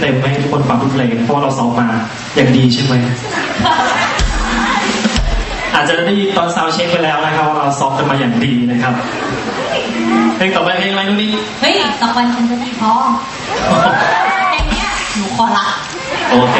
เต็มๆให้ทุกคนฟังทุกเพลงเพราะว่าเราซ้อมมาอย่างดีใช่ไหมอาจจะได้ยินตอนซาวด์เช็คไปแล้วนะครับว่าเราซ้อมกันมาอย่างดีนะครับเพลงต่อไปเพลงอะไรนู่นนี่เฮ้ยสักวันฉันจะได้พอเพลงเนี้ยหนูขอละโอเค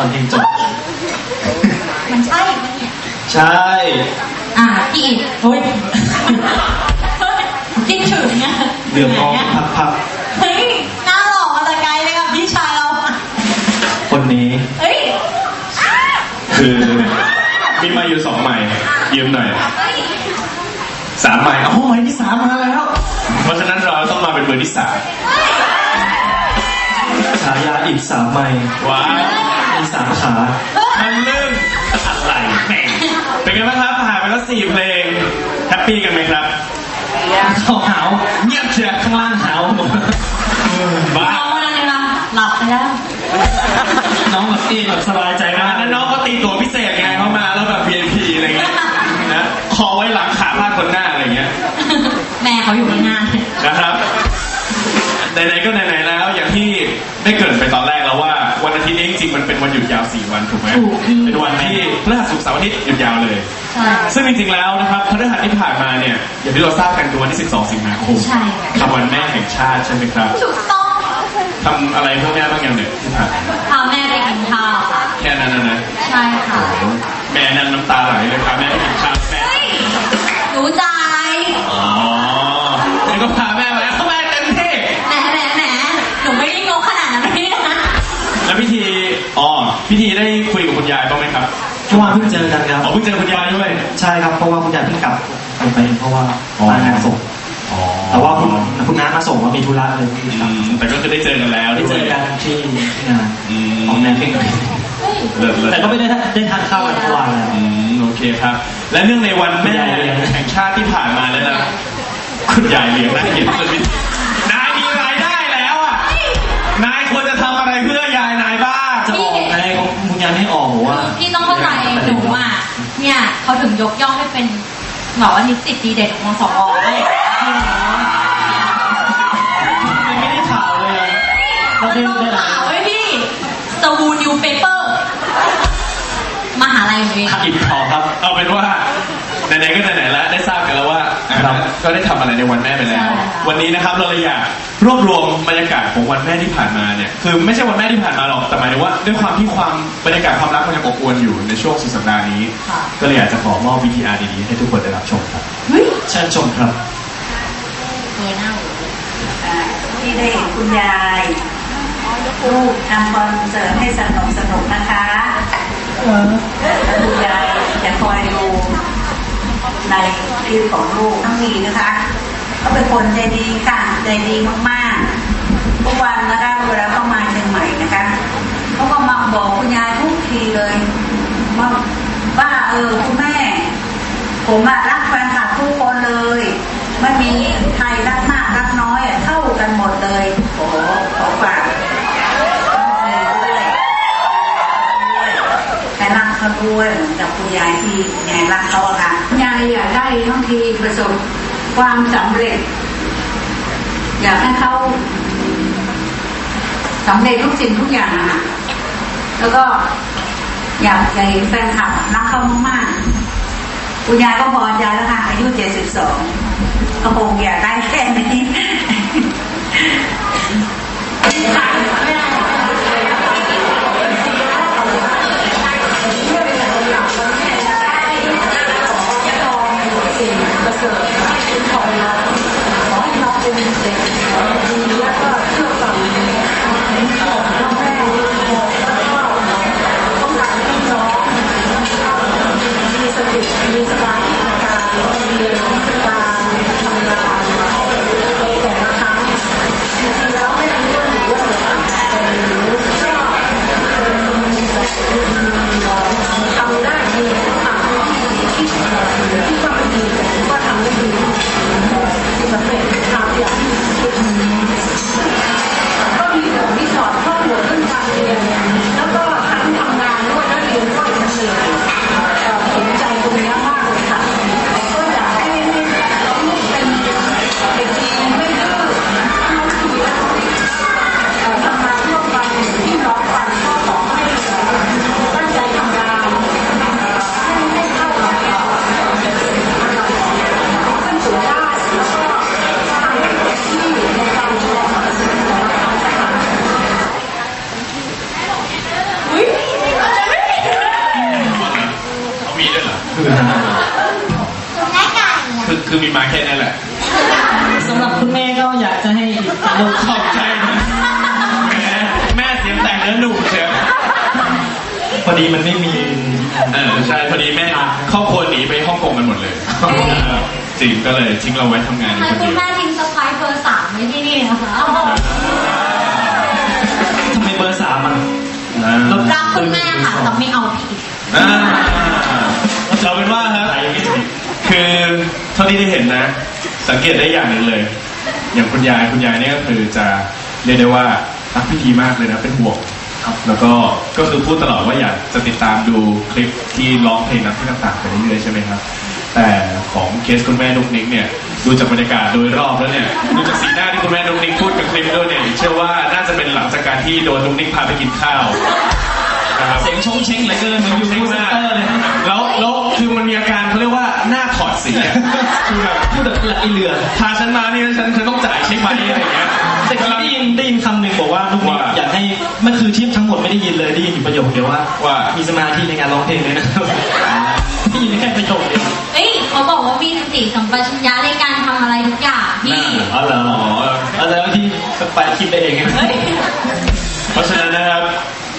อนเพลงจบมันใช่ปะเนี่ยใช่ อะพี่อิดเฮ้ยเฮ้ยคิดถึงเนี่ยเดือดร้อนพักเฮ้ยหน้าหล่อมาแต่ไกลเลยกับพี่ชายเราๆคนนี้เฮ้ยคือมีมาอยู่สองใหม่ยืมหน่อยเฮ้ยสามใหม่อ๋อใหม่ที่สามมาแล้ว เพราะฉะนั้นเราต้องมาเป็นเบอร์ที่สามฉายาอีกสามไมล์ว้าว มีสามขามันลื่นอะไรแหม่งเป็นไงบ้างครับผ่านไปแล้วสี่เพลง แฮปปี้กันไหมครับเขาหาวเงียบเชียร์ข้างล่างหาวหมดบ้า น้องอะไรนะหลับไปแล้ว น้องแบบเองแบบสบายใจมากแล้วน้องเขาตีตัวพิเศษไงเขามาแล้วแบบ VIP อะไรเงี้ยนะคอไว้หลังขาพาดคนหน้าอะไรเงี้ยแม่เขาอยู่ข้างหน้านะครับไหนๆก็ไหนๆแล้วอย่างที่ได้ริ งๆมันเป็นวันหยุดยาว 4 วันถูกไหมถูกพี่เป็นวันที่พฤหัสศุกร์เสาร์อาทิตย์หยุดยาวเลย ใช่ซึ่งจริงๆแล้วนะครับพฤหัสที่ผ่านมาเนี่ยอย่างที่เราทราบกันคือวันที่ 12 สิงหาคมใช่ค่ะ คือวันแม่แห่งชาติใช่ไหมครับถูกต้องทำอะไรเพื่อแม่บ้างอย่างเนี่ยที่ผ่านมาพาแม่ไปกินข้าวค่ะแค่นั้นนะนะใช่ค่ะแม่นั่งน้ำตาไหลเลยครับแม่ไปกินข้าวแม่ เฮ้ยรู้ใจอ๋ เมื่อวานเพิ่งเจอกันครับอ๋อเพิ่งเจอคุณยายด้วย ใช่ครับเพราะว่าคุณยายเพิ่งกลับไปเพราะว่าอ๋อมางานศพอ๋อแต่ว่าคุณคุณน้ามาส่งว่ามีธุระเลยที่อืกลับมแต่ก็คือได้เจอกันแล้วได้ด้เจวยอกันที่ที่งานอืมของแนนเพ่งเลิศเลิศแต่ก็ไม่ได้ได้ทานข้าวกันทุกวันแล้ว อืมโอเคครับ และเนื่องในวันแม่คุณยายเลี้ยงแห่งชาติที่ผ่านมาแล้วนะคุณยายเลี้ยงน่าเห็นสุดนายมีรายได้แล้วอะนายควรจะทำอะไรเพื่อยายนายบ้าง จะออกไงคุณยายไม่ออกบอกว่า พี่ต้องเข้าใจหนูอะ เนี่ยเขาถึงยกย่องให้เป็นแบบว่านิสิตดีเด่นของสวเลยไม่ได้ข่าวเลยเราได้ต้องได้อะไรข่าวไว้พี่สวูนิวเปเปอร์ มหาลัยของเองขัดอิดทองครับ เอาเป็นว่าไหนๆก็ไหนๆ ว่าอะครับ ก็ได้ทำอะไรในวันแม่ไปแล้ว วันนี้นะครับเราเลยอยากรวบรวมบรรยากาศของวันแม่ที่ผ่านมาเนี่ยคือไม่ใช่วันแม่ที่ผ่านมาหรอกแต่หมายถึงว่าด้วยความที่ความบรรยากาศความรักมันยังอบอวลอยู่ในช่วงสุดสัปดาห์นี้ค่ะก็เลยอยากจะขอมอบวิธีอาร์ดีๆให้ทุกคนได้รับชมครับเฮ้ยเชิญชมครับเออหน้าหนูอ่าที่ได้เห็นคุณยายลูกทำคอนเสิร์ตให้สนุกสนุกนะคะแล้วคุณยายจะคอยดู ในคลิปของลูกทั้งทีนะคะเขาเป็นคนใจดีค่ะใจดีมากๆทุกวันนะคะเวลาเข้ามาเชียงใหม่นะคะเขาก็มาบอกคุณยายทุกทีเลยว่าว่าเออคุณแม่ ผมอะรักแฟนคลับทุกคนเลยไม่มีใครรักมากรักน้อยอะเท่ากันหมดเลยโอ้โหขอฝากแต่รักเขาด้วยเหมือนกับคุณยายที่ยายรักเขาอะค่ะ อยากได้ทั้งทีประสบความสำเร็จ อยากให้เขาสำเร็จทุกสิ่งทุกอย่างอะแล้วก็อยากจะเห็นแฟนคลับรักเขามากๆคุณยายก็พอใจแล้วค่ะอายุเจ็ดสิบสองก็คงอยากได้แค่นี้ ก็ ขอบใจนะแม่แม่เสียงแต่งเนื้อหนุ่มเชียวพอดีมันไม่มีเออใช่พอดีแม่ครอบครัวหนีไปฮ่องกงกันหมดเลยจริงก็เลยทิ้งเราไว้ทำงานอยู่ให้คนคุเดีณยว แม่ทิ้งสไปร์เบอร์สามไว้ที่นี่นะคะทำไมเบอร์สามมันอ่ารักคุณแม่ค่ะแต่ไม่เอาพี่อ่าเราเป็นว่าครับใครไม่ถึงคือเท่าที่ได้เห็นนะ สังเกตได้อย่างหนึ่งเลย อย่างคุณยายคุณยายเนี่ยก็คือจะเรียกได้ว่ารักพิธีมากเลยนะเป็นห่วงครับ แล้วก็ก็คือพูดตลอดว่าอยากจะติดตามดูคลิปที่ร้องเพลงนักที่ต่างๆไปเรื่อยๆใช่ไหมครับ แต่ของเคสคุณแม่นุกนิกเนี่ยดูจากบรรยากาศโดยรอบแล้วเนี่ยดูจากสีหน้าที่คุณแม่นุกนิกพูดกับคลิปด้วยเนี่ยเชื่อว่าน่าจะเป็นหลังจากการที่โดนนุกนิกพาไปกินข้าวนะครับเสียงชงเชงเหลือเกินเหมือนอยู่ในเซ็นเตอร์เลยแล้ว สีอะคือแบบพูดแบบละอีเหลือพาฉันมานี่ฉันฉันต้องจ่ายใช่ไหมอะไรอย่างเงี้ยแต่กี้ได้ยินได้ยินคำหนึ่งบอกว่าลูกนิกว่าอยากให้เมื่อคืนที่ทั้งหมดไม่ได้ยินเลยได้ยินอยู่ประโยคเดียวว่าว่า มีสมาธิในการร้องเพลงเลยนะครับได้ยินแค่ประโยคเดียวเฮ้ยเขาบอกว่ามีสติสัมปชัญญะในการทำอะไรทุกอย่างพี่ อ๋อเหรออ๋อแล้วที่ไปคิดไปเองไงเฮ้ยเพราะฉะนั้นนะครับ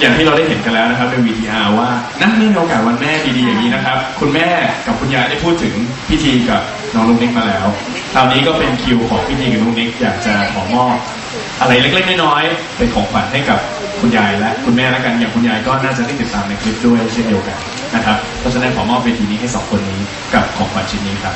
อย่างที่เราได้เห็นกันแล้วนะครับใน VTR ว่านั่นเนื่องในโอกาสวันแม่ดีๆอย่างนี้นะครับ คุณแม่กับคุณยายได้พูดถึงพิธีกับน้องลูกนิกมาแล้วคราวนี้ก็เป็นคิวของพิธีกับลูกนิกอยากจะขอมอบอะไรเล็กๆน้อยๆเป็นของขวัญให้กับคุณยายและคุณแม่แล้วกันอย่างคุณยายก็น่าจะได้ติดตามในคลิปด้วยเช่นเดียวกันนะครับเพราะฉะนั้นขอมอบเวทีนี้ให้สองคนนี้กับของขวัญชิ้นนี้ครับ